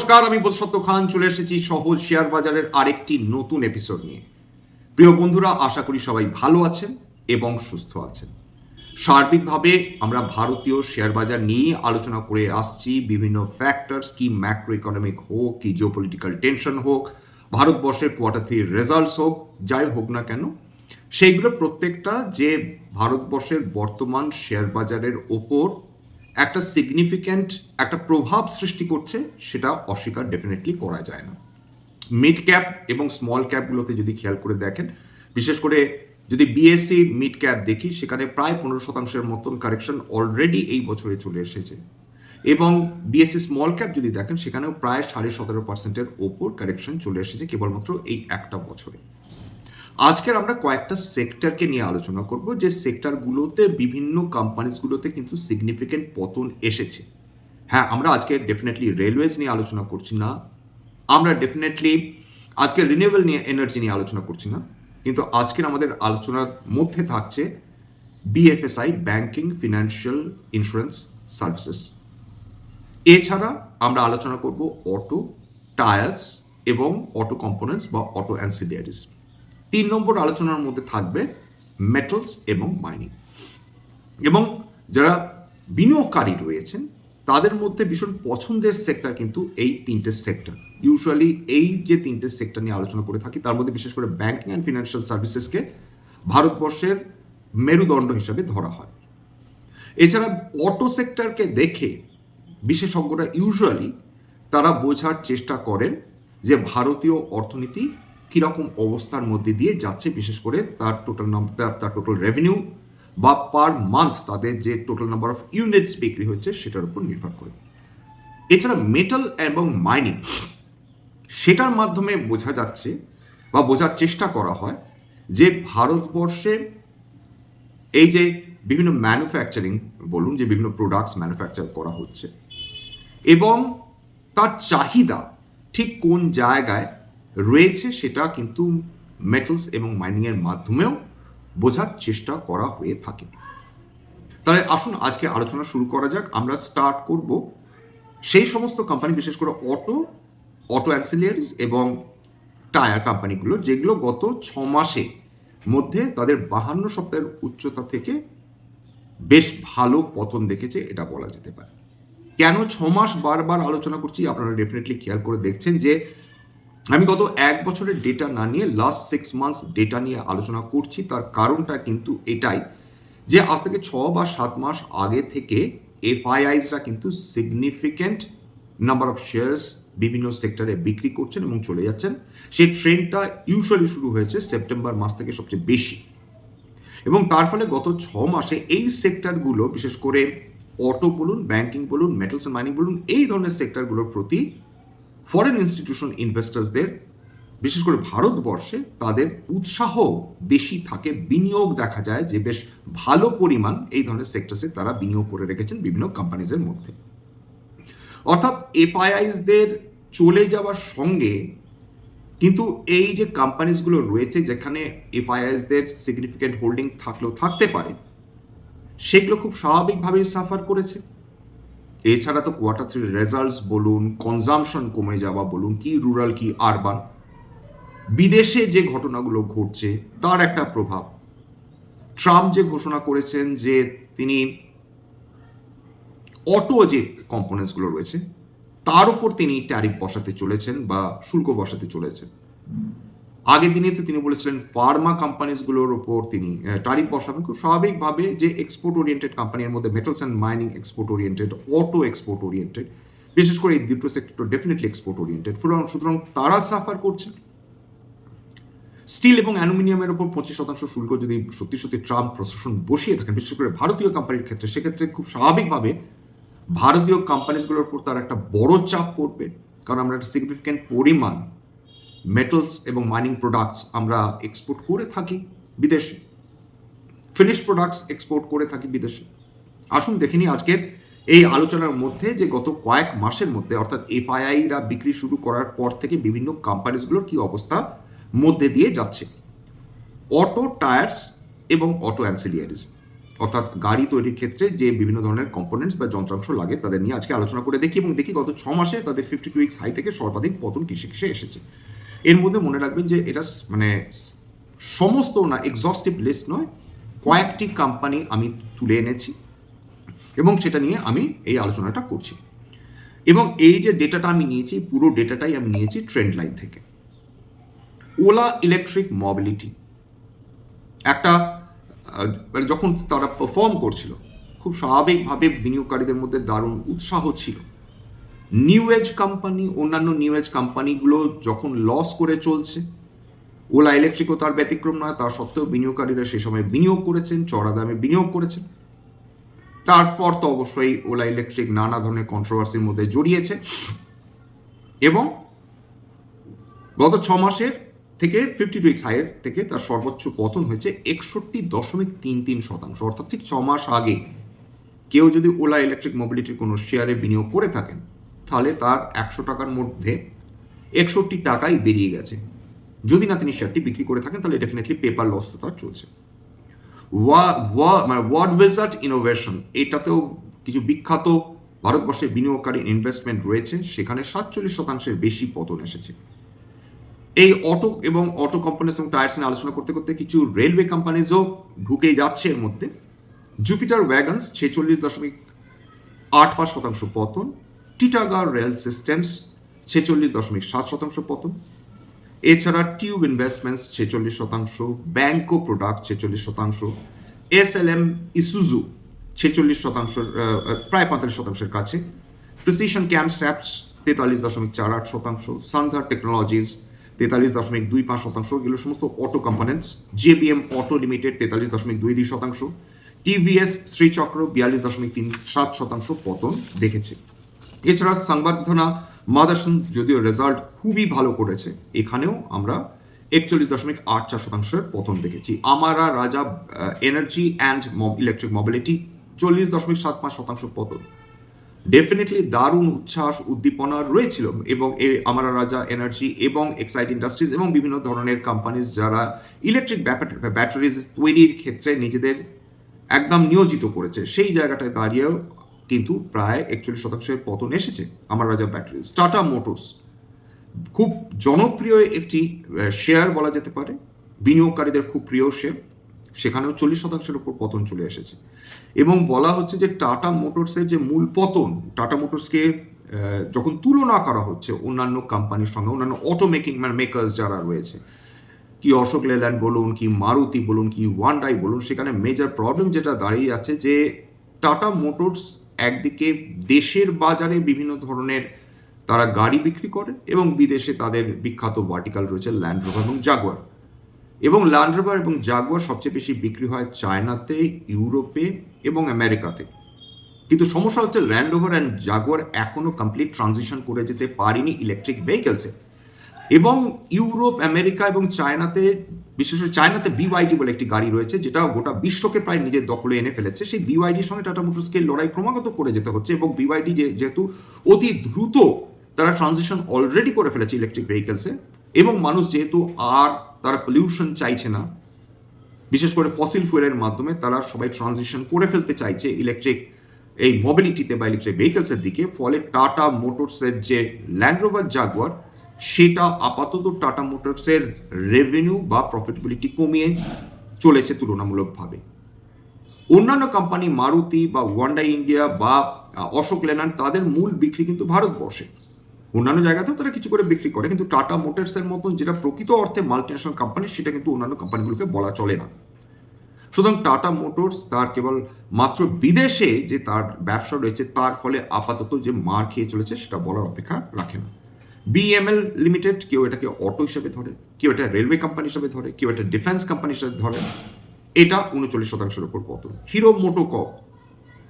নমস্কার, আমি বোধসত্য খান, চলে এসেছি সহজ শেয়ার বাজারের আরেকটি নতুন এপিসোড নিয়ে। প্রিয় বন্ধুরা, আশা করি সবাই ভালো আছেন এবং সুস্থ আছেন। সার্বিকভাবে আমরা ভারতীয় শেয়ার বাজার নিয়ে আলোচনা করে আসছি। বিভিন্ন ফ্যাক্টরস কি ম্যাক্রো ইকোনমিক হোক, কি জিওপলিটিক্যাল টেনশন হোক, ভারতবর্ষের কোয়ার্টার থ্রি রেজাল্টস হোক, যাই হোক না কেন, সেইগুলো প্রত্যেকটা যে ভারতবর্ষের বর্তমান শেয়ার বাজারের ওপর একটা সিগনিফিক্যান্ট একটা প্রভাব সৃষ্টি করছে, সেটা অস্বীকার ডেফিনেটলি করা যায় না। মিড ক্যাপ এবং স্মল ক্যাপগুলোতে যদি খেয়াল করে দেখেন, বিশেষ করে যদি বিএসসি মিড ক্যাপ দেখি, সেখানে প্রায় পনেরো শতাংশের মতন কারেকশন অলরেডি এই বছরে চলে এসেছে। এবং বিএসসি স্মল ক্যাপ যদি দেখেন, সেখানেও প্রায় সাড়ে সতেরো পার্সেন্টের ওপর কারেকশন চলে এসেছে, কেবলমাত্র এই একটা বছরে। আজকের আমরা কয়েকটা সেক্টরকে নিয়ে আলোচনা করব, যে সেক্টরগুলোতে বিভিন্ন কোম্পানিজগুলোতে কিন্তু সিগনিফিকেন্ট পতন এসেছে। হ্যাঁ আমরা আজকে ডেফিনেটলি রেলওয়েজ নিয়ে আলোচনা করছি না। আমরা ডেফিনেটলি আজকে রিনিউয়েবল নিয়ে এনার্জি নিয়ে আলোচনা করছি না। কিন্তু আজকের আমাদের আলোচনার মধ্যে থাকছে BFSI banking financial insurance services এছাড়া আমরা আলোচনা করব অটো টায়ার্স এবং অটো কম্পোনেন্টস বা অটো অ্যান্সিলিয়ারিস তিন নম্বর আলোচনার মধ্যে থাকবে মেটালস এবং মাইনিং এবং যারা বিনিয়োগকারী রয়েছেন, তাদের মধ্যে ভীষণ পছন্দের সেক্টর কিন্তু এই তিনটে সেক্টর ইউজুয়ালি এই যে তিনটে সেক্টর নিয়ে আলোচনা করে থাকি, তার মধ্যে বিশেষ করে ব্যাংকিং অ্যান্ড ফিনান্সিয়াল সার্ভিসেসকে ভারতবর্ষের মেরুদণ্ড হিসাবে ধরা হয়। এছাড়া অটো সেক্টরকে দেখে বিশেষজ্ঞরা ইউজুয়ালি তারা বোঝার চেষ্টা করেন যে ভারতীয় অর্থনীতি কীরকম অবস্থার মধ্যে দিয়ে যাচ্ছে, বিশেষ করে তার টোটাল নাম্বার তার টোটাল রেভিনিউ বা পার মান্থ তাদের যে টোটাল নাম্বার অফ ইউনিটস বিক্রি হচ্ছে সেটার উপর নির্ভর করে। এছাড়া মেটাল এবং মাইনিং সেটার মাধ্যমে বোঝা যাচ্ছে বা বোঝার চেষ্টা করা হয় যে ভারতবর্ষে এই যে বিভিন্ন ম্যানুফ্যাকচারিং বলুন যে বিভিন্ন প্রোডাক্টস ম্যানুফ্যাকচার করা হচ্ছে এবং তার চাহিদা ঠিক কোন জায়গায় রয়েছে সেটা কিন্তু মেটালস এবং মাইনিংয়ের মাধ্যমেও বোঝার চেষ্টা করা হয়ে থাকে। তাহলে আসুন আজকে আলোচনা শুরু করা যাক। আমরা স্টার্ট করব সেই সমস্ত কোম্পানি বিশেষ করে অটো অটো অ্যান্সিলিয়ারিজ এবং টায়ার কোম্পানিগুলো যেগুলো গত ছ মাসে মধ্যে তাদের বাহান্ন সপ্তাহের উচ্চতা থেকে বেশ ভালো পতন দেখেছে, এটা বলা যেতে পারে। কেন ছ মাস বারবার আলোচনা করছি? আপনারা ডেফিনেটলি খেয়াল করে দেখছেন যে আমি গত এক বছরের ডেটা না নিয়ে লাস্ট সিক্স মান্থস ডেটা নিয়ে আলোচনা করছি, তার কারণটা কিন্তু এটাই যে আজ থেকে ছ বা সাত মাস আগে থেকে এফআইআইসরা কিন্তু সিগনিফিক্যান্ট নাম্বার অফ শেয়ার্স বিভিন্ন সেক্টরে বিক্রি করছেন এবং চলে যাচ্ছেন। সেই ট্রেন্ডটা ইউজুয়ালি শুরু হয়েছে সেপ্টেম্বর মাস থেকে সবচেয়ে বেশি। এবং তার ফলে গত ছ মাসে এই সেক্টরগুলো বিশেষ করে অটো বলুন ব্যাংকিং বলুন মেটালস অ্যান্ড মাইনিং বলুন, এই ধরনের সেক্টরগুলোর প্রতি ফরেন ইনস্টিটিউশন ইনভেস্টার্সদের বিশেষ করে ভারতবর্ষে, তাদের উৎসাহ বেশি থাকে, বিনিয়োগ দেখা যায় যে বেশ ভালো পরিমাণ এই ধরনের সেক্টরসে তারা বিনিয়োগ করে রেখেছেন বিভিন্ন কোম্পানিজের মধ্যে। অর্থাৎ এফআইআইসদের চলে যাওয়ার সঙ্গে কিন্তু এই যে কোম্পানিজগুলো রয়েছে যেখানে এফআইআইসদের সিগনিফিক্যান্ট হোল্ডিং থাকলেও থাকতে পারে, সেগুলো খুব স্বাভাবিকভাবেই সাফার করেছে। এছাড়া তো কোয়ার্টার থ্রি রেজাল্টস বলুন কনজামশন কমে যাওয়া বলুন, কি রুরাল কি আরবান বিদেশে যে ঘটনাগুলো ঘটছে, তার একটা প্রভাব। ট্রাম্প যে ঘোষণা করেছেন যে তিনি অটো যে কম্পোনেন্টসগুলো রয়েছে, তার উপর তিনি ট্যারিফ বসাতে চলেছেন বা শুল্ক বসাতে চলেছেন। আগের দিনে তো তিনি বলেছিলেন ফার্মা কোম্পানিজগুলোর ওপর তিনি ট্যারিফ বসাবেন। খুব স্বাভাবিকভাবে যে এক্সপোর্ট ওরিয়েন্টেড কোম্পানির মধ্যে metals and mining export oriented auto export oriented বিশেষ করে এই দুটো সেক্টর ডেফিনেটলি এক্সপোর্ট ওরিয়েন্টেড সুতরাং তারা সাফার করছেন স্টিল এবং অ্যালুমিনিয়ামের ওপর পঁচিশ শতাংশ শুল্ক যদি সত্যি সত্যি ট্রাম্প প্রশাসন বসিয়ে থাকেন, বিশেষ করে ভারতীয় কোম্পানির ক্ষেত্রে, সেক্ষেত্রে খুব স্বাভাবিকভাবে ভারতীয় কোম্পানিজগুলোর উপর তার একটা বড় চাপ পড়বে। কারণ আমরা একটা সিগনিফিক্যান্ট পরিমাণ মেটালস এবং মাইনিং প্রোডাক্টস আমরা এক্সপোর্ট করে থাকি বিদেশে। ফিনিশ প্রোডাক্টস এক্সপোর্ট করে থাকি বিদেশে। আসুন দেখিনি আজকের এই আলোচনার মধ্যে যে গত কয়েক মাসের মধ্যে, অর্থাৎ এফআইআইরা বিক্রি শুরু করার পর থেকে বিভিন্ন কোম্পানিজগুলোর কি অবস্থা মধ্যে দিয়ে যাচ্ছে। অটো টায়ার্স এবং অটো অ্যান্সিলিয়ারিজ অর্থাৎ গাড়ি তৈরির ক্ষেত্রে যে বিভিন্ন ধরনের কম্পোনেন্টস বা যন্ত্রাংশ লাগে তাদের নিয়ে আজকে আলোচনা করে দেখি এবং দেখি গত ছ মাসে তাদের ফিফটি টু উইক্স হাই থেকে সর্বাধিক পতন কিসে কিসে এসেছে। এর মধ্যে মনে রাখবেন যে এটা মানে সমস্ত না এক্সস্টিভ লিস্ট নয়, কয়েকটি কোম্পানি আমি তুলে এনেছি এবং সেটা নিয়ে আমি এই আলোচনাটা করছি। এবং এই যে ডেটাটা আমি নিয়েছি, পুরো ডেটাটাই আমি নিয়েছি ট্রেন্ড লাইন থেকে। ওলা ইলেকট্রিক মোবিলিটি একটা মানে যখন তারা পারফর্ম করছিল, খুব স্বাভাবিকভাবে বিনিয়োগকারীদের মধ্যে দারুণ উৎসাহ ছিল। নিউ এজ কোম্পানি অন্যান্য নিউ এজ কোম্পানিগুলো যখন লস করে চলছে ওলা ইলেকট্রিকও তার ব্যতিক্রম নয় তা সত্ত্বেও বিনিয়োগকারীরা সে সময় বিনিয়োগ করেছেন, চড়া দামে বিনিয়োগ করেছেন। তারপর তো অবশ্যই ওলা ইলেকট্রিক নানা ধরনের কন্ট্রোভার্সির মধ্যে জড়িয়েছে। এবং গত ছ মাসের থেকে ফিফটি টু এক্স হাইয়ের থেকে তার সর্বোচ্চ পতন হয়েছে একষট্টি দশমিক তিন তিন শতাংশ। অর্থাৎ ঠিক ছ মাস আগে কেউ যদি ওলা ইলেকট্রিক মোবিলিটির কোনো শেয়ারে বিনিয়োগ করে থাকেন তাহলে তার একশো টাকার মধ্যে একষট্টি টাকাই বেরিয়ে গেছে। যদি না তিনি শেয়ারটি বিক্রি করে থাকেন, তাহলে ডেফিনেটলি পেপার লস তো তার চলছে। ওয়া ওয়া মানে ওয়ার্ড উইজার্ড ইনোভেশন এটাতেও কিছু বিখ্যাত ভারতবর্ষের বিনিয়োগকারী ইনভেস্টমেন্ট রয়েছে, সেখানে সাতচল্লিশ শতাংশের বেশি পতন এসেছে। এই অটো এবং অটো কোম্পানিজ এবং টায়ার্স নিয়ে আলোচনা করতে করতে কিছু রেলওয়ে কোম্পানিজও ঢুকে যাচ্ছে এর মধ্যে। জুপিটার ওয়াগনস ছেচল্লিশ দশমিক আট পাঁচ শতাংশ পতন টিটাগার রেল সিস্টেমস ছেচল্লিশ দশমিক সাত শতাংশ পতন। এছাড়া টিউব ইনভেস্টমেন্টস ছেচল্লিশ শতাংশ। ব্যাংকো প্রোডাক্ট ছেচল্লিশ শতাংশ। এস এল এম ইসুজু ছেচল্লিশ শতাংশ প্রায় পঁয়তাল্লিশ শতাংশের কাছে। প্রিসিশন ক্যাম্প স্যাপস তেতাল্লিশ দশমিক চার আট শতাংশ। সান্ধার টেকনোলজিস তেতাল্লিশ দশমিক দুই পাঁচ শতাংশ। এগুলো সমস্ত auto components JBM auto limited তেতাল্লিশ দশমিক দুই দুই শতাংশ। টিভিএস শ্রীচক্র বিয়াল্লিশ দশমিক তিন সাত শতাংশ পতন দেখেছে। এছাড়া সংবর্ধনা মাদারসন যদিও রেজাল্ট খুবই ভালো করেছে, এখানেও আমরা একচল্লিশ দশমিক আট চার শতাংশের পতন দেখেছি। আমারা, রাজা এনার্জি অ্যান্ড ইলেকট্রিক মোবিলিটি চল্লিশ দশমিক সাত পাঁচ শতাংশ পতন। ডেফিনেটলি দারুণ উচ্ছ্বাস, উদ্দীপনা রয়েছিল এবং এই আমারা, রাজা এনার্জি এবং এক্সাইড ইন্ডাস্ট্রিজ এবং বিভিন্ন ধরনের কোম্পানিজ যারা ইলেকট্রিক ব্যাটারিজ তৈরির ক্ষেত্রে নিজেদের একদম নিয়োজিত করেছে। সেই জায়গাটায় দাঁড়িয়েও কিন্তু প্রায় একচল্লিশ শতাংশের পতন এসেছে আমার রাজা ব্যাটারিজ টাটা মোটরস খুব জনপ্রিয় একটি শেয়ার বলা যেতে পারে, বিনিয়োগকারীদের খুব প্রিয় শেয়ার সেখানেও চল্লিশ শতাংশের উপর পতন চলে এসেছে। এবং বলা হচ্ছে যে টাটা মোটরসের যে মূল পতন টাটা মোটরসকে যখন তুলনা করা হচ্ছে, অন্যান্য কোম্পানির সঙ্গে, অন্যান্য অটো মেকিং মানে মেকার্স যারা রয়েছে, কি অশোক লেল্যান্ড বলুন, কি মারুতি বলুন, কি ওয়ান্ডাই বলুন, সেখানে মেজর প্রবলেম যেটা দাঁড়িয়ে যাচ্ছে যে টাটা মোটরস একদিকে দেশের বাজারে বিভিন্ন ধরনের তারা গাড়ি বিক্রি করে এবং বিদেশে তাদের বিখ্যাত ভার্টিকাল রয়েছে ল্যান্ড রোভার এবং জাগুয়ার এবং ল্যান্ড রোভার এবং জাগুয়ার সবচেয়ে বেশি বিক্রি হয় চায়নাতে, ইউরোপে এবং আমেরিকাতে। কিন্তু সমস্যা হচ্ছে ল্যান্ড রোভার অ্যান্ড জাগুয়ার এখনও কমপ্লিট ট্রানজিশন করে যেতে পারেনি ইলেকট্রিক ভেহিকেলসে এবং ইউরোপ, আমেরিকা এবং চায়নাতে, বিশেষ করে চায়নাতে বিওয়াইডি বলে একটি গাড়ি রয়েছে, যেটা গোটা বিশ্বকে প্রায় নিজের দখলে এনে ফেলেছে। সেই বিওয়াইডির সঙ্গে টাটা মোটরসকে লড়াই ক্রমাগত করে যেতে হচ্ছে এবং বিওয়াইডি যেহেতু অতি দ্রুত তারা ট্রানজিশন অলরেডি করে ফেলেছে ইলেকট্রিক ভেহিকেলসে এবং মানুষ যেহেতু আর তারা পলিউশন চাইছে না, বিশেষ করে ফসিল ফুয়েলের মাধ্যমে তারা সবাই ট্রানজিশন করে ফেলতে চাইছে ইলেকট্রিক এই মোবিলিটিতে বা ইলেকট্রিক ভেহিকেলসের দিকে, ফলে টাটা মোটরসের যে ল্যান্ড রোভার জাগুয়ার সেটা আপাতত টাটা মোটরসের রেভিনিউ বা প্রফিটেবিলিটি কমিয়ে চলেছে তুলনামূলকভাবে। অন্যান্য কোম্পানি মারুতি বা ওয়ান্ডা ইন্ডিয়া বা অশোক লেল্যান্ড, তাদের মূল বিক্রি কিন্তু ভারতবর্ষে। অন্যান্য জায়গাতেও তারা কিছু করে বিক্রি করে, কিন্তু টাটা মোটরসের মতন যেটা প্রকৃত অর্থে মাল্টিনেশনাল কোম্পানি সেটা কিন্তু অন্যান্য কোম্পানিগুলোকে বলা চলে না। সুতরাং টাটা মোটরস তার কেবল মাত্র বিদেশে যে তার ব্যবসা রয়েছে, তার ফলে আপাতত যে মার খেয়ে চলেছে, সেটা বলার অপেক্ষা রাখে না। বিএমএল লিমিটেড কেউ এটাকে অটো হিসেবে ধরে, কেউ এটা রেলওয়ে কোম্পানি হিসেবে ধরে, কেউ এটা ডিফেন্স কোম্পানি হিসেবে ধরে, এটা উনচল্লিশ শতাংশের উপর পতন। হিরো মোটোকপ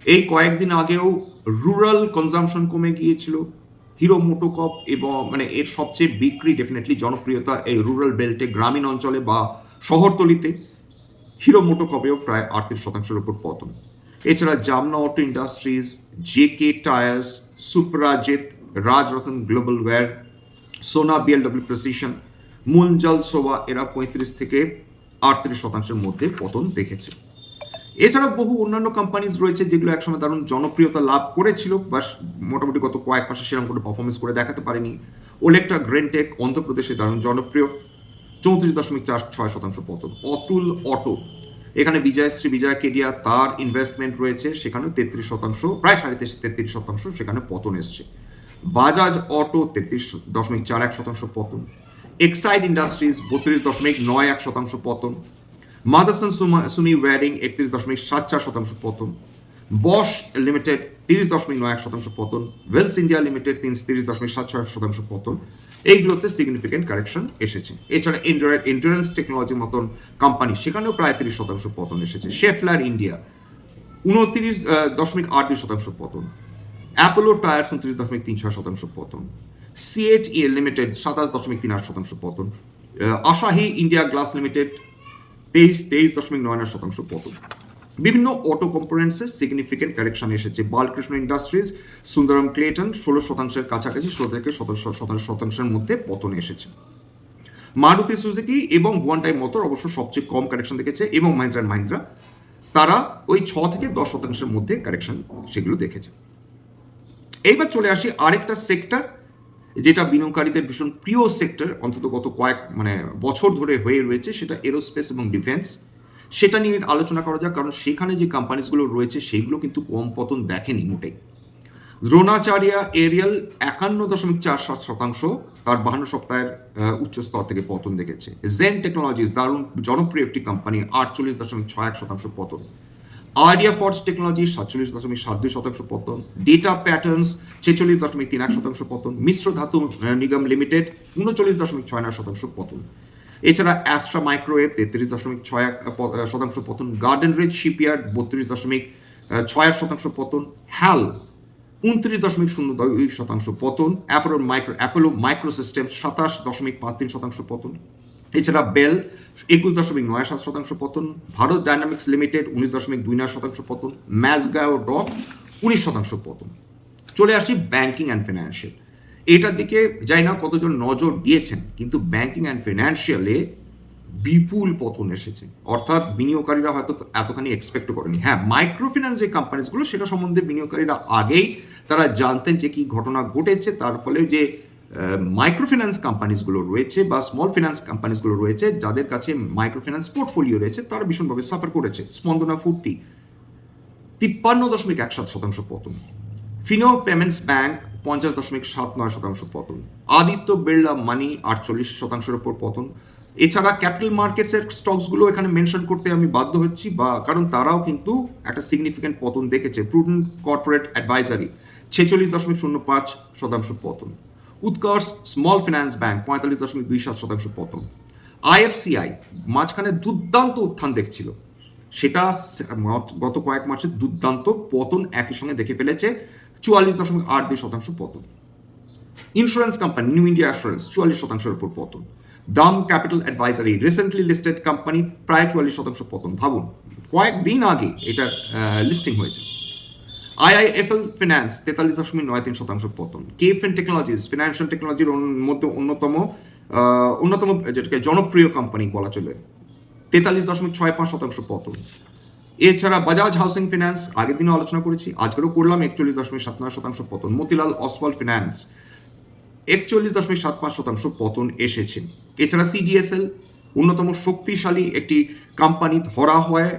এই কয়েকদিন আগেও রুরাল কনজামশন কমে গিয়েছিল। হিরো মোটোকপ এবং মানে এর সবচেয়ে বিক্রি ডেফিনেটলি জনপ্রিয়তা এই রুরাল বেল্টে গ্রামীণ অঞ্চলে বা শহরতলিতে। হিরো মোটোকপেও প্রায় আটত্রিশ শতাংশের উপর পতন। এছাড়া Jamna auto industries J K tyres Suprajit Rajratan global wire Sona BLW precision Munjal Showa এরা পঁয়ত্রিশ থেকে আটত্রিশ শতাংশের মধ্যে পতন দেখেছে। এছাড়াও বহু অন্যান্য কোম্পানিজ রয়েছে যেগুলো একসময় দারুণ জনপ্রিয়তা লাভ করেছিল বা মোটামুটি গত কয়েক মাসে সেরকম কোনো পারফরমেন্স করে দেখাতে পারেনি। ওলেকটা গ্রেনটেক অন্ধ্রপ্রদেশে দারুণ জনপ্রিয়, চৌত্রিশ দশমিক চার ছয় শতাংশ পতন। অতুল অটো, এখানে বিজয়, শ্রী বিজয় কেডিয়া, তার ইনভেস্টমেন্ট রয়েছে, সেখানে তেত্রিশ শতাংশ, প্রায় সাড়ে তেত্রিশ শতাংশ সেখানে পতন এসছে। বাজাজ অটো তেত্রিশ দশমিক চার এক শতাংশ পতন। এক্সাইড ইন্ডাস্ট্রিজ বত্রিশ দশমিক নয় এক শতাংশ পতন। মাদাসন সুমি ওয়ারিং একত্রিশ দশমিক সাত চার শতাংশ পতন। বশ লিমিটেড তিরিশ দশমিক নয় এক শতাংশ পতন। ওয়েলস ইন্ডিয়া লিমিটেড তিরিশ দশমিক সাত ছয় শতাংশ পতন। এইগুলোতে সিগনিফিকেন্ট কারেকশন এসেছে। এছাড়া ইন্ডুরেন্স টেকনোলজির মতন কোম্পানি সেখানেও প্রায় তিরিশ শতাংশ পতন এসেছে। শেফলার ইন্ডিয়া উনত্রিশ দশমিক আট দুই শতাংশ পতন। অ্যাপোলো টায়ার উনত্রিশ দশমিক তিন ছয় শতাংশ পতন। সিএইচ ই লিমিটেড সাতাশ দশমিক তিন আট শতাংশ পতন। আশাহি ইন্ডিয়া গ্লাস লিমিটেড তেইশ তেইশ দশমিক নয় নয় শতাংশ পতন। বিভিন্ন অটো কম্পোনেন্টসে সিগনিফিকেন্ট কারেকশন এসেছে। বালকৃষ্ণ ইন্ডাস্ট্রিজ সুন্দরম ক্লেটন ষোলো শতাংশের কাছাকাছি, ষোলো থেকে সতেরো শতাংশ শতাংশের মধ্যে পতন এসেছে। মারুতি সুজুকি এবং ওয়ানটাই মোটর অবশ্য সবচেয়ে কম কারেকশন দেখেছে এবং মাহিন্দ্রা অ্যান্ড মাহিন্দ্রা তারা ওই ছ থেকে দশ শতাংশের মধ্যে কারেকশন সেগুলো দেখেছে। এইবার চলে আসি আরেকটা সেক্টর যেটা বিনিয়োগকারীদের ভীষণ প্রিয় সেক্টর অন্তত গত কয়েক মানে বছর ধরে হয়ে রয়েছে, সেটা এরোস্পেস এবং ডিফেন্স সেটা নিয়ে আলোচনা করা যাক, কারণ সেখানে যে কোম্পানিসগুলো রয়েছে, সেগুলো কিন্তু কম পতন দেখেনি মোটেই। দ্রোণাচার্য এরিয়াল একান্ন দশমিক চার সাত শতাংশ, তার বাহান্ন সপ্তাহের উচ্চ স্তর থেকে পতন দেখেছে। জেন টেকনোলজিস দারুণ জনপ্রিয় একটি কোম্পানি আটচল্লিশ দশমিক ছয় এক শতাংশ পতন। আইডিয়া ফর্স টেকনোলজি সাতচল্লিশ দশমিক সাত দুই শতাংশ পতন। ডেটা প্যাটার্নস ছেচল্লিশ দশমিক তিন এক শতাংশ পতন। মিশ্র ধাতু নিগম লিমিটেড, উনচল্লিশ দশমিক ছয় নয় শতাংশ পতন। এছাড়া অ্যাস্ট্রা মাইক্রোওয়েভ তেত্রিশ দশমিক ছয় এক শতাংশ পতন। গার্ডেন রেজ শিপইয়ার্ড বত্রিশ দশমিক ছয় এক শতাংশ পতন। হ্যাল উনত্রিশ দশমিক শূন্য দুই শতাংশ পতন। Apollo micro Apollo micro system সাতাশ দশমিক পাঁচ তিন শতাংশ পতন। এছাড়া বেল একুশ দশমিক নয় সাত শতাংশ পতন, ভারত ডাইনামিক্স লিমিটেড উনিশ দশমিক দুই নয় শতাংশ পতন, ম্যাসগাও ডক উনিশ শতাংশ পতন। চলে আসি ব্যাংকিং অ্যান্ড ফিনান্সিয়াল। এটার দিকে যাই না কতজন নজর দিয়েছেন, কিন্তু ব্যাংকিং অ্যান্ড ফিনান্সিয়ালে বিপুল পতন এসেছে। অর্থাৎ বিনিয়োগকারীরা হয়তো এতখানি এক্সপেক্ট করেনি। হ্যাঁ মাইক্রো ফিন্যান্স যে কোম্পানিসগুলো সেটা সম্বন্ধে বিনিয়োগকারীরা আগেই তারা জানতেন যে কি ঘটনা ঘটেছে, তার ফলে যে মাইক্রো ফিন্যান্স কোম্পানিসগুলো রয়েছে বা স্মল ফিন্যান্স কোম্পানিসগুলো রয়েছে, যাদের কাছে মাইক্রো ফিন্যান্স পোর্টফোলিও রয়েছে, তারা ভীষণভাবে সাফার করেছে। স্পন্দনা ফুর্তি, তিপ্পান্ন দশমিক এক সাত শতাংশ পতন। ফিনো পেমেন্টস ব্যাংক পঞ্চাশ দশমিক সাত নয় শতাংশ পতন। আদিত্য বিড়লা মানি আটচল্লিশ শতাংশের ওপর পতন। এছাড়া ক্যাপিটাল মার্কেটসের স্টকসগুলো এখানে মেনশন করতে আমি বাধ্য হচ্ছি, বা কারণ তারাও কিন্তু একটা সিগনিফিক্যান্ট পতন দেখেছে। প্রুডেন্ট কর্পোরেট অ্যাডভাইজারি ছেচল্লিশ দশমিক শূন্য পাঁচ শতাংশ পতন। উৎকর্ষ স্মল ফিন্যান্স ব্যাংক পঁয়তাল্লিশ দশমিক দুই সাত শতাংশ পতন। আইএফসিআই মাঝখানে দুর্দান্ত উত্থান দেখছিল। সেটা গত কয়েক মাসে দুর্দান্ত পতন একই সঙ্গে দেখে ফেলেছে, চুয়াল্লিশ দশমিক আট দুই শতাংশ পতন। Insurance company new India assurance চুয়াল্লিশ শতাংশের উপর পতন। DAM capital advisory recently listed company প্রায় চুয়াল্লিশ শতাংশ পতন। ভাবুন, কয়েকদিন আগে এটা লিস্টিং হয়েছে। আইআইএফএল ফিনান্স তেতাল্লিশ দশমিক নয় তিন শতাংশ পতন। কেএফএন টেকনোলজিস ফিনান্সিয়াল টেকনোলজির মধ্যে অন্যতম অন্যতম, যেটাকে জনপ্রিয় কোম্পানি বলা চলে। তেতাল্লিশ দশমিক ছয় পাঁচ শতাংশ পতন। এছাড়া বাজাজ হাউসিং ফিনান্স আগের দিনও আলোচনা করেছি, আজকেরও করলাম, একচল্লিশ দশমিক সাত নয় শতাংশ পতন। মতিলাল অসওয়াল ফিনান্স একচল্লিশ দশমিক সাত পাঁচ শতাংশ পতন এসেছে। এছাড়া সিডিএসএল অন্যতম শক্তিশালী একটি কোম্পানি ধরা হয়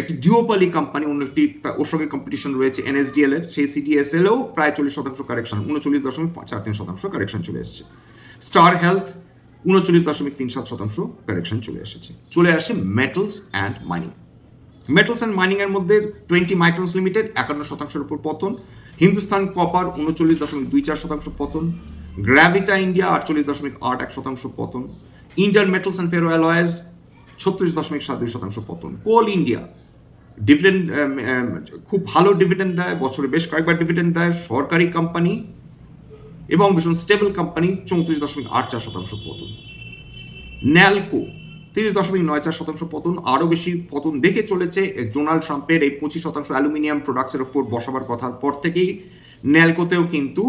একটি ডিওপালি কোম্পানি অন্য একটি ওর সঙ্গে কম্পিটিশন রয়েছে এনএসডিএল এর। সেই সিডিএসএলও প্রায় চল্লিশ শতাংশ কারেকশন উনচল্লিশ দশমিক চার তিন শতাংশ কারেকশন চলে এসেছে। স্টার হেলথ উনচল্লিশ দশমিক তিন সাত শতাংশ কারেকশন চলে এসেছে। চলে আসে metals and mining metals and mining এর মধ্যে টোয়েন্টি মাইক্রন্স লিমিটেড একান্ন শতাংশের উপর পতন। হিন্দুস্তান কপার উনচল্লিশ দশমিক দুই চার শতাংশ পতন। গ্র্যাভিটা ইন্ডিয়া আটচল্লিশ দশমিক আট এক শতাংশ পতন। ইন্ডিয়ান মেটালস অ্যান্ড ফেরো ছত্রিশ দশমিক সাত দুই শতাংশ পতন। কোল ইন্ডিয়া ডিভিডেন্ড খুব ভালো ডিভিডেন্ড দেয়, বছরে বেশ কয়েকবার ডিভিডেন্ড দেয়, সরকারি কোম্পানি এবং ভীষণ স্টেবল কোম্পানি চৌত্রিশ দশমিক আট চার শতাংশ পতন। ন্যালকো তিরিশ দশমিক নয় চার শতাংশ পতন, আরও বেশি পতন দেখে চলেছে। ডোনাল্ড ট্রাম্পের এই পঁচিশ শতাংশ অ্যালুমিনিয়াম প্রোডাক্টসের ওপর বসাবার কথার পর থেকেই ন্যালকোতেও কিন্তু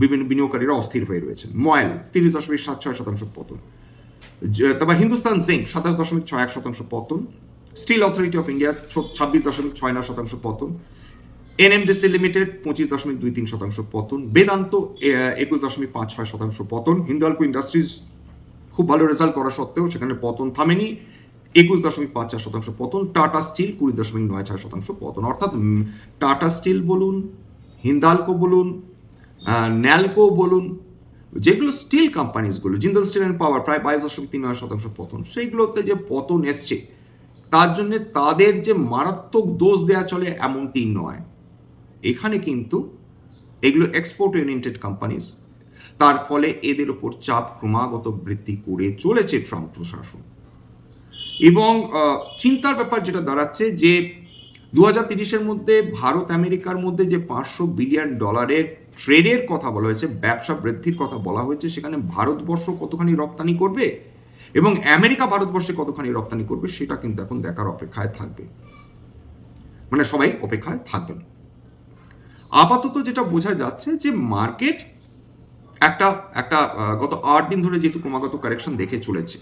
বিভিন্ন বিনিয়োগকারীরা অস্থির হয়ে রয়েছেন। ময়েল তিরিশ দশমিক সাত ছয় শতাংশ পতন। তারপর হিন্দুস্তান জিঙ্ক সাতাশ দশমিক ছয় এক শতাংশ পতন। স্টিল অথরিটি অফ ইন্ডিয়া ছাব্বিশ দশমিক ছয় নয় শতাংশ পতন। এনএমডিসি লিমিটেড পঁচিশ দশমিক দুই তিন শতাংশ পতন। বেদান্ত একুশ দশমিক পাঁচ ছয় শতাংশ পতন। হিন্দালকো ইন্ডাস্ট্রিজ খুব ভালো রেজাল্ট করা সত্ত্বেও সেখানে পতন থামেনি। একুশ দশমিক পাঁচ চার শতাংশ পতন। টাটা স্টিল কুড়ি দশমিক নয় ছয় শতাংশ পতন। অর্থাৎ টাটা স্টিল বলুন, হিন্দালকো বলুন ন্যালকো বলুন, যেগুলো স্টিল কোম্পানিজগুলো জিন্দাল স্টিল অ্যান্ড পাওয়ার, প্রায় বাইশ দশমিক তিন নয় শতাংশ পতন। সেইগুলোতে যে পতন এসছে তার জন্য তাদের যে মারাত্মক দোষ দেয়া চলে এমনটি নয়। এখানে কিন্তু এগুলো এক্সপোর্ট ওরিয়েন্টেড কোম্পানিজ তার ফলে এদের ওপর চাপ ক্রমাগত বৃদ্ধি করে চলেছে ট্রাম্প প্রশাসন। এবং চিন্তার ব্যাপার যেটা দাঁড়াচ্ছে যে দু হাজার তিরিশের মধ্যে ভারত আমেরিকার মধ্যে যে পাঁচশো বিলিয়ন ডলারের ট্রেডের কথা বলা হয়েছে, ব্যবসা বৃদ্ধির কথা বলা হয়েছে, সেখানে ভারতবর্ষ কতখানি রপ্তানি করবে? এবং আমেরিকা ভারতবর্ষে কতখানি রপ্তানি করবে, সেটা কিন্তু এখন দেখার অপেক্ষায় থাকবে। মানে সবাই অপেক্ষায় থাকবেন। আপাতত যেটা বোঝা যাচ্ছে যে মার্কেট একটা একটা গত আট দিন ধরে যেহেতু ক্রমাগত কারেকশন দেখে চলেছে,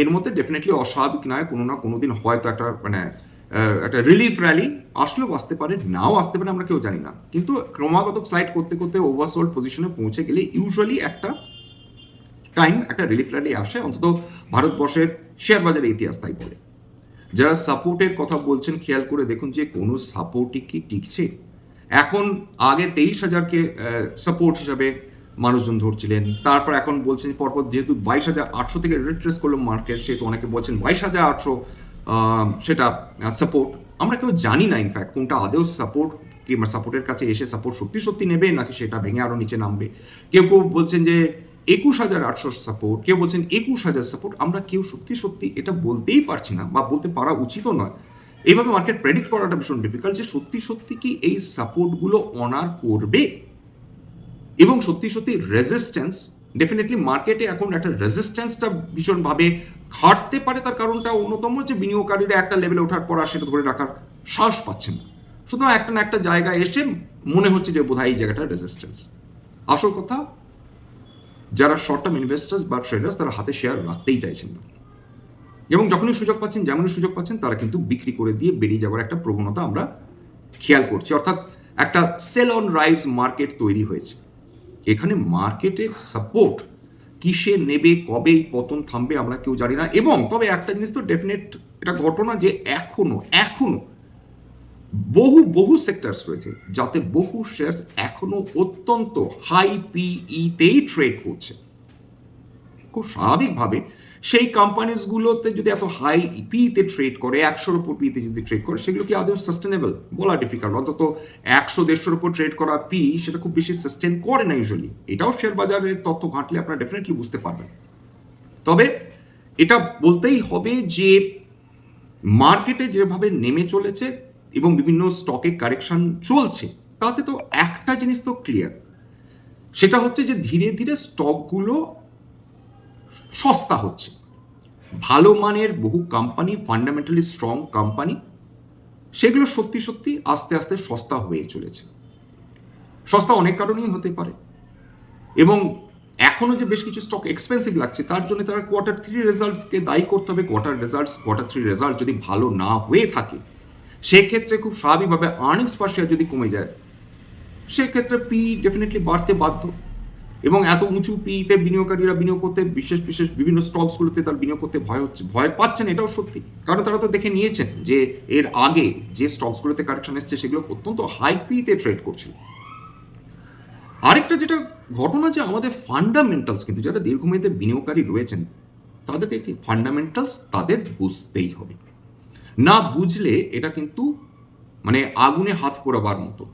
এর মধ্যে ডেফিনেটলি অস্বাভাবিক নয়, কোনো না কোনো দিন হয়তো একটা মানে একটা রিলিফ র্যালি আসলেও আসতে পারে, নাও আসতে পারে, আমরা কেউ জানি না। কিন্তু ক্রমাগত স্লাইড করতে করতে ওভারসোল্ড পজিশনে পৌঁছে গেলে ইউজুয়ালি একটা টাইম একটা রিলিফ র্যালি আসে, অন্তত ভারতবর্ষের শেয়ার বাজারের ইতিহাস তাই বলে। যারা সাপোর্টের কথা বলছেন, খেয়াল করে দেখুন যে কোনো সাপোর্টই কি টিকছে? এখন আগে তেইশ হাজারকে সাপোর্ট হিসাবে মানুষজন ধরছিলেন। তারপর এখন বলছেন পরপর যেহেতু বাইশ হাজার আটশো থেকে রিট্রেস করল মার্কেট সেহেতু অনেকে বলছেন বাইশ হাজার আটশো সেটা সাপোর্ট আমরা কেউ জানি না ইনফ্যাক্ট কোনটা আদেও সাপোর্ট কিংবা সাপোর্টের কাছে এসে সাপোর্ট সত্যি সত্যি নেবে, নাকি সেটা ভেঙে আরও নিচে নামবে? কেউ কেউ বলছেন যে একুশ হাজার আটশো সাপোর্ট কেউ বলছেন একুশ হাজার সাপোর্ট আমরা কেউ সত্যি সত্যি এটা বলতেই পারছি না বা বলতে পারা উচিতও নয়। এইভাবে মার্কেট প্রেডিক্ট করাটা ভীষণ ডিফিকাল্ট যে সত্যি সত্যি কি এই সাপোর্টগুলো অনার করবে। এবং সত্যি সত্যি রেজিস্ট্যান্স ডেফিনেটলি মার্কেটে এখন একটা রেজিস্ট্যান্সটা ভীষণভাবে খাটতে পারে তার কারণটা অন্যতম যে বিনিয়োগকারীরা একটা লেভেলে ওঠার পর আর সেটা ধরে রাখার সাহস পাচ্ছে না। সুতরাং একটা না একটা জায়গায় এসে মনে হচ্ছে যে বোধহয় এই জায়গাটা রেজিস্ট্যান্স আসল কথা যারা শর্ট টার্ম ইনভেস্টার্স বা ট্রেডার্স তারা হাতে শেয়ার রাখতেই চাইছেন না। এবং যখনই সুযোগ পাচ্ছেন, যেমনই সুযোগ পাচ্ছেন, তারা কিন্তু বিক্রি করে দিয়ে বেরিয়ে যাওয়ার একটা প্রবণতা আমরা খেয়াল করছি। অর্থাৎ একটা সেল অন রাইজ মার্কেট তৈরি হয়েছে। এখানে মার্কেটের সাপোর্ট কিসে নেবে, কবে পতন থামবে আমরা কেউ জানি না। এবং তবে একটা জিনিস তো ডেফিনেট এটা ঘটনা যে এখনও এখনও বহু বহু সেক্টরস রয়েছে যাতে বহু শেয়ারস এখনও অত্যন্ত হাই পিইতেই ট্রেড করছে। খুব স্বাভাবিকভাবে সেই কোম্পানিজগুলোতে যদি এত হাই পিতে ট্রেড করে, একশোর উপর পিতে যদি ট্রেড করে, সেগুলো কি আদৌ সাস্টেনেবল বলা ডিফিকাল্ট অন্তত একশো, দেড়শোর উপর ট্রেড করা পি সেটা খুব বেশি সাস্টেন করে না ইউজুয়ালি এটাও শেয়ার বাজারের তথ্য ঘাঁটলে আপনারা ডেফিনেটলি বুঝতে পারবেন। তবে এটা বলতেই হবে যে মার্কেটে যেভাবে নেমে চলেছে এবং বিভিন্ন স্টকে কারেকশন চলছে, তাতে তো একটা জিনিস তো ক্লিয়ার সেটা হচ্ছে যে ধীরে ধীরে স্টকগুলো সস্তা হচ্ছে। ভালো মানের বহু কোম্পানি ফান্ডামেন্টালি স্ট্রং কোম্পানি সেগুলো সত্যি সত্যি আস্তে আস্তে সস্তা হয়ে চলেছে। সস্তা অনেক কারণেই হতে পারে। এবং এখনও যে বেশ কিছু স্টক এক্সপেন্সিভ লাগছে, তার জন্য তারা কোয়ার্টার থ্রি রেজাল্টসকে দায়ী করতে হবে। Quarter results quarter three result যদি ভালো না হয়ে থাকে সেক্ষেত্রে খুব স্বাভাবিকভাবে আর্নিংস পার শেয়ার যদি কমে যায়, সেক্ষেত্রে পি ডেফিনেটলি বাড়তে বাধ্য। এবং এত উঁচু পিতে বিনিয়োগকারীরা বিনিয়োগ করতে বিশেষ বিশেষ বিভিন্ন স্টকসগুলোতে তার বিনিয়োগ করতে ভয় হচ্ছে, ভয় পাচ্ছেন, এটাও সত্যি। কারণ তারা তো দেখে নিয়েছেন যে এর আগে যে স্টকসগুলোতে কারেকশন এসছে, সেগুলো অত্যন্ত হাই পিতে ট্রেড করছিল। আরেকটা যেটা ঘটনা যে আমাদের ফান্ডামেন্টালস কিন্তু, যারা দীর্ঘমেয়াদে বিনিয়োগকারী রয়েছেন, তাদেরকে ফান্ডামেন্টালস তাদের বুঝতেই হবে। না বুঝলে এটা কিন্তু মানে আগুনে হাত পোড়াবার মতো।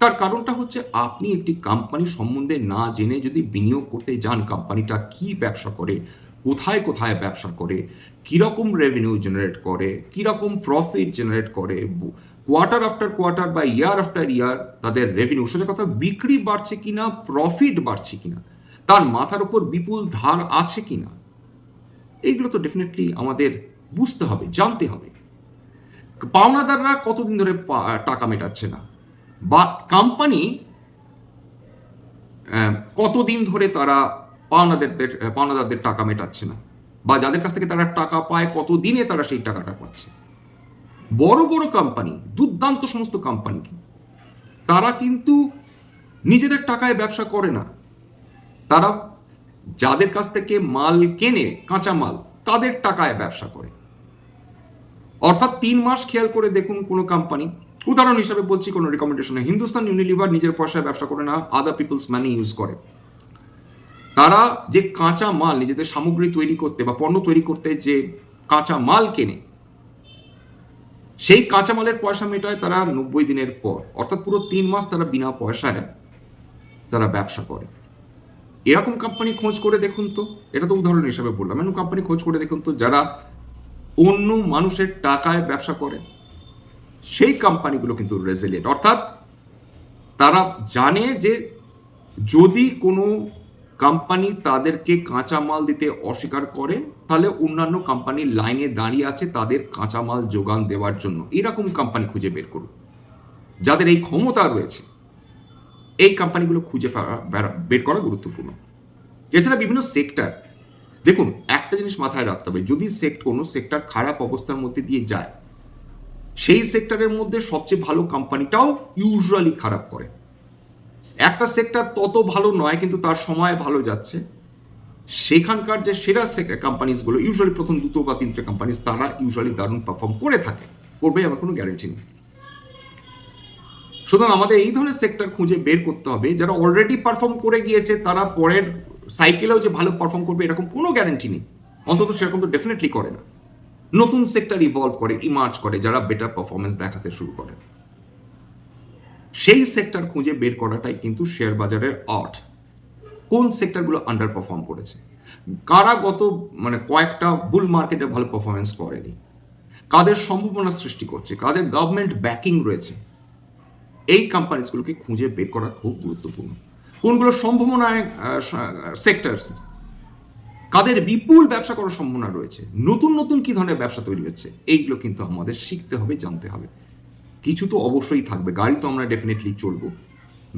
তার কারণটা হচ্ছে আপনি একটি কোম্পানি সম্বন্ধে না জেনে যদি বিনিয়োগ করতে যান কোম্পানিটা কি ব্যবসা করে, কোথায় কোথায় ব্যবসা করে, কীরকম রেভিনিউ জেনারেট করে, কীরকম প্রফিট জেনারেট করে কোয়ার্টার আফটার কোয়ার্টার বা ইয়ার আফটার ইয়ার তাদের রেভিনিউ সোজা কথা বিক্রি বাড়ছে কিনা প্রফিট বাড়ছে কি না তার মাথার উপর বিপুল ধার আছে কি না এইগুলো তো ডেফিনেটলি আমাদের বুঝতে হবে, জানতে হবে। পাওনাদাররা কতদিন ধরে টাকা মেটাচ্ছে না? বা কোম্পানি কতদিন ধরে তারা পাওনাদারদের পাওনাদারদের টাকা মেটাচ্ছে না? বা যাদের কাছ থেকে তারা টাকা পায়, কতদিনে তারা সেই টাকাটা পাচ্ছে? বড় বড় কোম্পানি দুর্দান্ত সমস্ত কোম্পানি তারা কিন্তু নিজেদের টাকায় ব্যবসা করে না। তারা যাদের কাছ থেকে মাল কেনে কাঁচা মাল তাদের টাকায় ব্যবসা করে। অর্থাৎ তিন মাস খেয়াল করে দেখুন কোনো কোম্পানি উদাহরণ হিসাবে বলছি কোনো রেকমেন্ডেশনে হিন্দুস্তান ইউনিলিভার নিজের পয়সায় ব্যবসা করে না আদার পিপলস মানি ইউজ করে। তারা যে কাঁচা মাল, নিজেদের সামগ্রী তৈরি করতে বা পণ্য তৈরি করতে যে কাঁচা মাল কেনে, সেই কাঁচামালের পয়সা মেটায় তারা নব্বই দিনের পর, অর্থাৎ পুরো তিন মাস তারা বিনা পয়সায় তারা ব্যবসা করে। এরকম কোম্পানি খোঁজ করে দেখুন তো, এটা তো উদাহরণ হিসাবে বললাম। এরকম কোম্পানি খোঁজ করে দেখুন তো, যারা অন্য মানুষের টাকায় ব্যবসা করে সেই কোম্পানিগুলো কিন্তু রেজিলিয়েন্ট অর্থাৎ তারা জানে যে যদি কোনো কোম্পানি তাদেরকে কাঁচামাল দিতে অস্বীকার করে, তাহলে অন্যান্য কোম্পানি লাইনে দাঁড়িয়ে আছে তাদের কাঁচা মাল যোগান দেওয়ার জন্য। এরকম কোম্পানি খুঁজে বের করুন। যাদের এই ক্ষমতা রয়েছে, এই কোম্পানিগুলো খুঁজে বের করা গুরুত্বপূর্ণ। এছাড়া বিভিন্ন সেক্টর দেখুন, একটা জিনিস মাথায় রাখতে হবে, যদি সেক্ট কোনো সেক্টর খারাপ অবস্থার মধ্যে দিয়ে যায়, সেই সেক্টরের মধ্যে সবচেয়ে ভালো কোম্পানিটাও ইউজুয়ালি খারাপ করে। একটা সেক্টর তত ভালো নয়, কিন্তু তার সময় ভালো যাচ্ছে। সেখানকার যে সেরা কোম্পানিজগুলো ইউজুয়ালি প্রথম দুটো বা তিনটে কোম্পানিজ তারা ইউজুয়ালি দারুণ পারফর্ম করে থাকে। করবে, আমার কোনো গ্যারেন্টি নেই। সুতরাং আমাদের এই ধরনের সেক্টর খুঁজে বের করতে হবে, যারা অলরেডি পারফর্ম করে গিয়েছে, তারা পরের সাইকেলেও যে ভালো পারফর্ম করবে এরকম কোনো গ্যারেন্টি নেই। অন্তত সেরকম তো ডেফিনেটলি করে না। নতুন সেক্টর ইভলভ করে ইমার্জ করে, যারা বেটার পারফরমেন্স দেখাতে শুরু করে। সেই সেক্টর খুঁজে বের করাটাই কিন্তু শেয়ার বাজারের আর্ট কোন সেক্টরগুলো আন্ডার পারফর্ম করেছে? কারা গত মানে কয়েকটা বুল মার্কেটে ভালো পারফরমেন্স করেনি? কাদের সম্ভাবনা সৃষ্টি করছে? কাদের গভর্নমেন্ট ব্যাকিং রয়েছে? এই কোম্পানিজগুলোকে খুঁজে বের করা খুব গুরুত্বপূর্ণ। কোনগুলো সম্ভাবনায় সেক্টরস কাদের বিপুল ব্যবসা করার সম্ভাবনা রয়েছে? নতুন নতুন কি ধরনের ব্যবসা তৈরি হচ্ছে? এইগুলো কিন্তু আমাদের শিখতে হবে, জানতে হবে। কিছু তো অবশ্যই থাকবে, গাড়ি তো আমরা ডেফিনেটলি চলবো।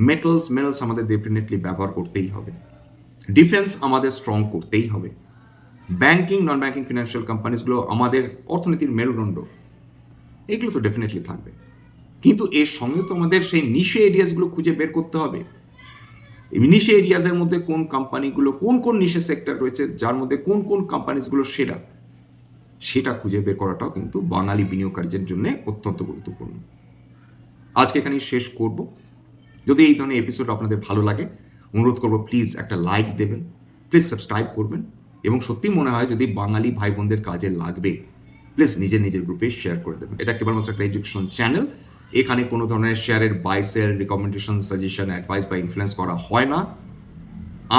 মেটালস মেটালস আমাদের ডেফিনেটলি ব্যবহার করতেই হবে। ডিফেন্স আমাদের স্ট্রং করতেই হবে। ব্যাংকিং নন ব্যাংকিং ফিনান্সিয়াল কোম্পানিজগুলো আমাদের অর্থনীতির মেরুদণ্ড। এগুলো তো ডেফিনেটলি থাকবে। কিন্তু এর সঙ্গে তো আমাদের সেই নিশে এরিয়াসগুলো খুঁজে বের করতে হবে। নিশে এরিয়াজের মধ্যে কোন কোম্পানিগুলো কোন কোন নিশে সেক্টর রয়েছে, যার মধ্যে কোন কোন কোম্পানিজগুলো সেরা, সেটা খুঁজে বের করাটাও কিন্তু বাঙালি বিনিয়োগকারীদের জন্য অত্যন্ত গুরুত্বপূর্ণ। আজকে এখানেই শেষ করব। যদি এই ধরনের এপিসোড আপনাদের ভালো লাগে, অনুরোধ করব প্লিজ একটা লাইক দেবেন প্লিজ সাবস্ক্রাইব করবেন এবং সত্যি মনে হয় যদি বাঙালি ভাই বোনদের কাজে লাগবে প্লিজ নিজের নিজের গ্রুপে শেয়ার করে দেবেন। এটা কেবলমাত্র একটা এডুকেশন চ্যানেল এখানে কোনো ধরনের শেয়ারের buy sell recommendation suggestion advice বা ইনফ্লুয়েন্স করা হয় না।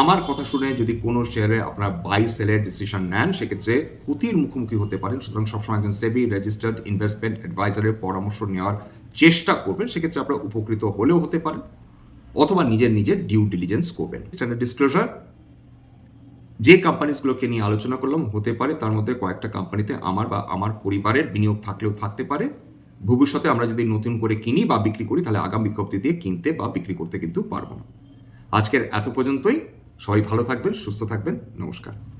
আমার কথা শুনে যদি কোনো শেয়ারে আপনারা বাই সেলের ডিসিশন নেন, সেক্ষেত্রে ক্ষতির মুখোমুখি হতে পারেন। সুতরাং সবসময় একজন সেবি রেজিস্টার্ড ইনভেস্টমেন্ট অ্যাডভাইজারের পরামর্শ নেওয়ার চেষ্টা করবেন। সেক্ষেত্রে আপনারা উপকৃত হলেও হতে পারেন অথবা নিজের নিজের ডিউ ডিলিজেন্স করবেন। স্ট্যান্ডার্ড ডিসক্লোজার যে কোম্পানিজগুলোকে নিয়ে আলোচনা করলাম, হতে পারে। তার মধ্যে কয়েকটা কোম্পানিতে আমার বা আমার পরিবারের বিনিয়োগ থাকলেও থাকতে পারে। ভবিষ্যতে আমরা যদি নতুন করে কিনি বা বিক্রি করি, তাহলে আগাম বিজ্ঞপ্তি দিয়ে কিনতে বা বিক্রি করতে কিন্তু পারব না। আজকের এত পর্যন্তই। সবাই ভালো থাকবেন, সুস্থ থাকবেন। নমস্কার।